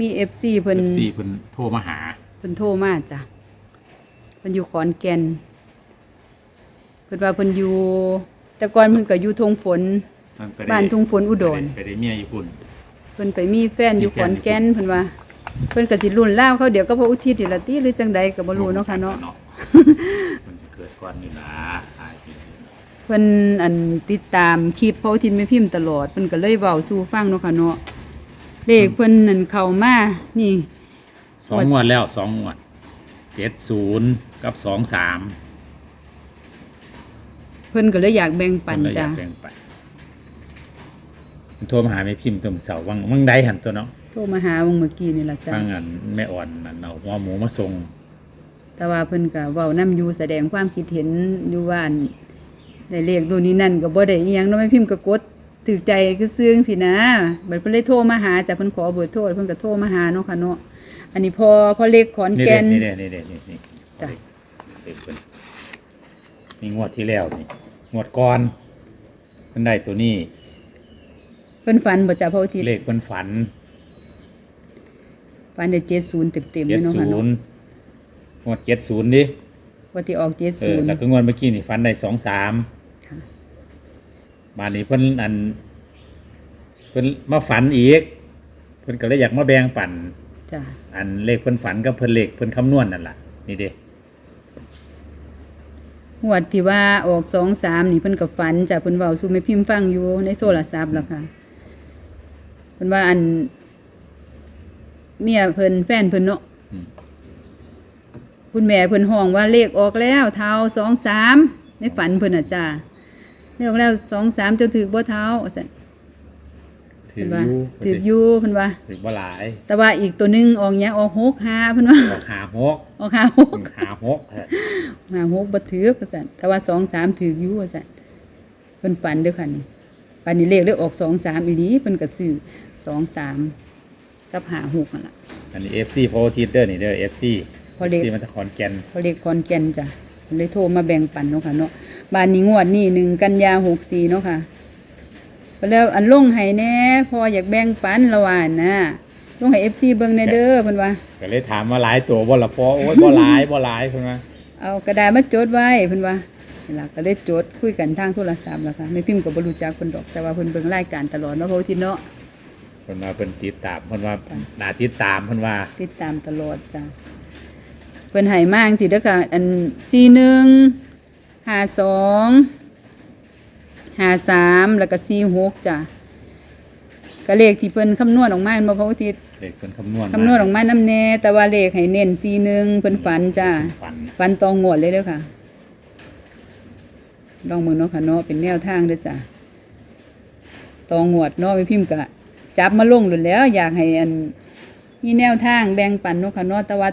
มี FC เพิ่น FC เพิ่นโทรมาหา เพิ่นโทรมาจ้ะเพิ่นอยู่ขอนแก่นเพิ่นว่าเพิ่นอยู่ แต่ก่อนเพิ่นก็อยู่ทงฝนมันไปได้บ้านทุ่งฝนอุดร ไปได้เมียญี่ปุ่น เพิ่นไปมีแฟนอยู่มีขแฟนอนแก่นเพิ่นว่า เพิ่นก็สิรุ่นล่าวเขาเดี๋ยวก็พระอุทิศนี่ล่ะติหรือจังใดก็บ่รู้เนาะค่ะเนาะ มันจะเกิดก่อนนี่ล่ะหายไปเพิ่นอันติดตามคลิปพระอุทิศแม่พิมพ์ตลอดเพิ่นก็เลยเว้าสู่ฟังเนาะค่ะเนาะ เลขเพิ่นนั่นเข้ามานี่ สองงวดแล้วสองงวดเจ็ดศูนย์กับสองสามเพิ่นก็เลยอยากแบ่งปันเลยอจ้ะยากแบ่งปันมันโทรมาหาแม่พิมพ์ตัวมื้อเสาร์วังวังใดหันตัวเนาะโทรมาหาวงเมื่อกี้นี่ล่ะจ้ะฟังอันแม่อ่อนนั่นเอาหัวหมูมาส่งแต่ว่าเพิ่นก็เว้านํอยู่แสดงความคิดเห็นอยู่ว่าอันได้เลขดูนนี่นั่นก็บ่ได้อีหยังเนาะแม่พิมพ์ก็กด ถูกใจคือซื่อจังสินะบัดเพิ่นเลยโทรมาหาจ้ะเพิ่นขอเบอร์โทรเพิ่นก็โทรมาหาเนาะค่ะเนาะอันนี้พอพอเลขขอนนี่แก่เด็นนี่เด็นี่เด็นี่นี่จ้ะ เด็กเพิ่นมีงวดที่แล้วนี่งวดก่อนเพิ่นได้ตัวนี้ เพิ่นฝันบ่จ้ะพระอาทิตย์เลขเพิ่นฝันฝันได้70เต็มๆเลเจ็ยดเนาะศูค่ะเนาะนย์งวดเจ็ดศูนย์ดิว่าที่ออกเออแล้วก็70งวดเมื่อกี้นี่ฝันได้สองสามค่ะ บานนี้เพิ่นอันเพิ่นมาฝันอีก เพิ่นก็เลยอยากมาแบ่งปันจ้ะอันเลขเพิ่นฝันกับเพิ่นเลขเพิ่นคำนวณนั่นล่ะนี่เด้งวดที่ว่าออก23นี่เพิ่นก็ฝันจ้ะเพิ่นเว้าสู่แม่พิมพ์ฟังอยู่ในโทรศัพท์แล้วค่ะเพิ่นว่าอัน เมียเพิ่นแฟนเพิ่นเนาะอืมคุณแม่เพิ่นห้องว่าเลขออกแล้วเท้าสองสามในฝันเพิ่นอะจ้าเล ขออกแล้วสองสามจะถือบ่เท้าว่าซั่นถืเพิ่อนว่าอยู่ถืออยู่เพิ่นว่าถือบ่หลาย แต่ว่าอีกตัวหนึงออกหยังออกหกห้าเพิ่นว่าออกหาหกออกห้าหกหาหกเออห้าหกบ่ถือว่าซั่นแต่ว่าสองสามถืออยู่ว่าซั่นเพิ่นฝันเด้อค่ะนี่ฝันนี้เลขเลยออกสองสามอีหลีเพิ่นก็ซื้อสองสามกับห้าหกนั่นล่ะอันนี้ FC โพทิเดอร์นี่เด้อ FC พอเลข FC มันตะขอนแก่นเขาเรียกคอนแก่นจ้ะเพิ่นเลยโทรมาแบ่งปันเนาะค่ะเนาะ บ้านนี้งวดนี้หนึ่งกันยาหกสี่เนาะค่ะก็แล้วอันลงให้แหน่พออยากแบ่งปันละหวานนะลงให้เอฟซีเบิ่งแหน่เด้อเพิ่นว่าก็เลยถามว่าหลายตัวบ่ละพอโอ้ยบ่หลายบ่หลายเพิ่นว่าเอากระดาษมาจดไว้เพิ่นว่านี่ล่ะก็เลยจดคุยกันทางโทรศัพท์แล้วค่ะแม่พิมพ์ก็บ่รู้จักเพิ่นดอกแต่ว่าเพิ่นเบิ่งรายการตลอดเนาะเพราะว่าที่เนาะเพิ่นว่าเพิ่นติดตามเพิ่นว่าจ้ะน่าติดตามเพิ่นว่า ติดตามตลอดจ้ะเพิ่นให้มาจังซี่เด้อค่ะ อัน 41 52 53แล้วก็46จ้ะก็เลขที่เพิ่นคำนวณออกมาแม่นบ่พระอาทิตย์เลขเพิ่นคำนวณคำนวณออกมานํแน่ แต่ว่าเลขให้เน้น41เพิ่นฝันจ้ะฝันฝันตองงวดเลยเด้อค่ะ ลองมือเนาะค่ะเนาะเป็นแนวทางเด้อจ้ะตองงวดเนาะไปพิมพ์กะจับมาลงหลุดแล้ว อยากให้อันมีแนวทางแบ่งปันเนาะค่ะเนาะแต่ว่า